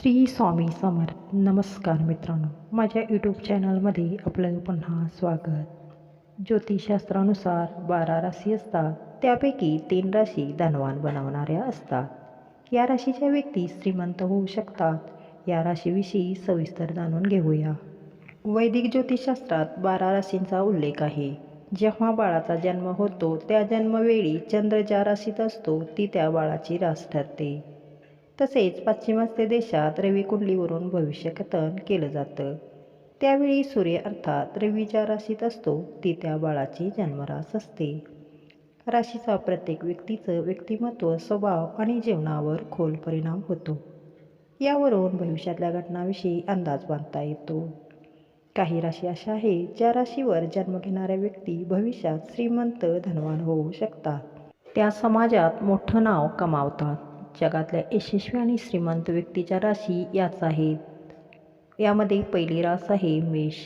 श्री स्वामी समर्थ. नमस्कार मित्रांनो. माझ्या यूट्यूब चॅनलमध्ये आपलं पुन्हा स्वागत. ज्योतिषशास्त्रानुसार बारा राशी असतात. त्यापैकी तीन राशी धनवान बनवणाऱ्या असतात. या राशीच्या व्यक्ती श्रीमंत होऊ शकतात. या राशीविषयी सविस्तर जाणून घेऊया. वैदिक ज्योतिषशास्त्रात बारा राशींचा उल्लेख आहे. जेव्हा बाळाचा जन्म होतो त्या जन्मवेळी चंद्र ज्या राशीत असतो ती त्या बाळाची रास ठरते. तसेच पाश्चिमात्य देशात रविकुंडलीवरून भविष्य भविष्यकथन केलं जातं. त्यावेळी सूर्य अर्थात रवी ज्या राशीत असतो ती त्या बाळाची जन्मरास असते. राशीचा प्रत्येक व्यक्तीचं व्यक्तिमत्व स्वभाव आणि जीवनावर खोल परिणाम होतो. यावरून भविष्यातल्या घटनाविषयी अंदाज बांधता येतो. काही राशी अशा आहेत ज्या राशीवर जन्म घेणाऱ्या व्यक्ती भविष्यात श्रीमंत धनवान होऊ शकतात. त्या समाजात मोठं नाव कमावतात. जगातल्या यशस्वी आणि श्रीमंत व्यक्तीच्या राशी याच आहेत. यामध्ये पहिली रास आहे मेष.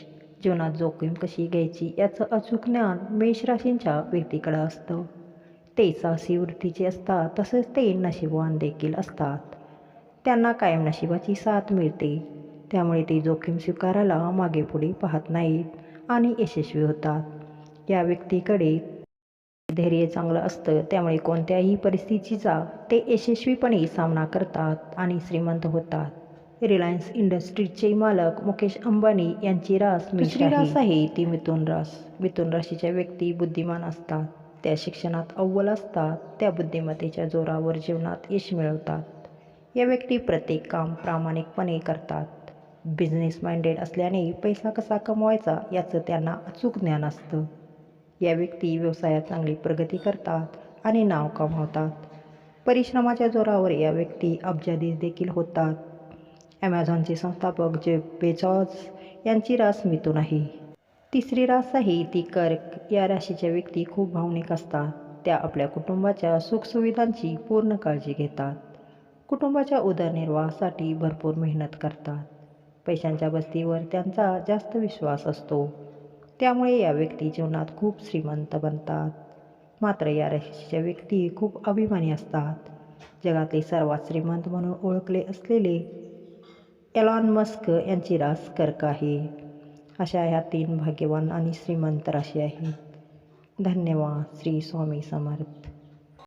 जीवनात जोखीम कशी घ्यायची याचं अचूक ज्ञान मेष राशींच्या व्यक्तीकडं असतं. ते साहसी वृत्तीचे असतात तसेच ते नशीबवान देखील असतात. त्यांना कायम नशिबाची साथ मिळते. त्यामुळे ते जोखीम स्वीकारायला मागे पुढे पाहत नाहीत आणि यशस्वी होतात. या व्यक्तीकडे धैर्य चांगलं असतं. त्यामुळे कोणत्याही परिस्थितीचा ते यशस्वीपणे सामना करतात आणि श्रीमंत होतात. रिलायन्स इंडस्ट्रीजचे मालक मुकेश अंबानी यांची रास दुसरी रास आहे ती मिथुन रास. मिथुन राशीच्या व्यक्ती बुद्धिमान असतात. त्या शिक्षणात अव्वल असतात. त्या बुद्धिमत्तेच्या जोरावर जीवनात यश मिळवतात. या व्यक्ती प्रत्येक काम प्रामाणिकपणे करतात. बिझनेस माइंडेड असल्याने पैसा कसा कमवायचा याचं त्यांना अचूक ज्ञान असतं. या व्यक्ती व्यवसायात चांगली प्रगती करतात आणि नाव कमावतात. परिश्रमाच्या जोरावर या व्यक्ती अब्जाधीश देखील होतात. ॲमेझॉनचे संस्थापक जे बेजॉज यांची रास मिथून आहे. तिसरी रास आहे ती कर्क या राशीच्या व्यक्ती खूप भावनिक असतात. त्या आपल्या कुटुंबाच्या सुखसुविधांची पूर्ण काळजी घेतात. कुटुंबाच्या उदरनिर्वाहासाठी भरपूर मेहनत करतात. पैशांच्या बस्तीवर त्यांचा जास्त विश्वास असतो. त्यामुळे या व्यक्ती जीवनात खूप श्रीमंत बनतात. मात्र या राशीच्या व्यक्ती खूप अभिमानी असतात. जगातले सर्वात श्रीमंत म्हणून ओळखले असलेले एलॉन मस्क यांची रास कर्क आहे. अशा ह्या तीन भाग्यवान आणि श्रीमंत राशी आहेत. धन्यवाद श्री स्वामी समर्थ.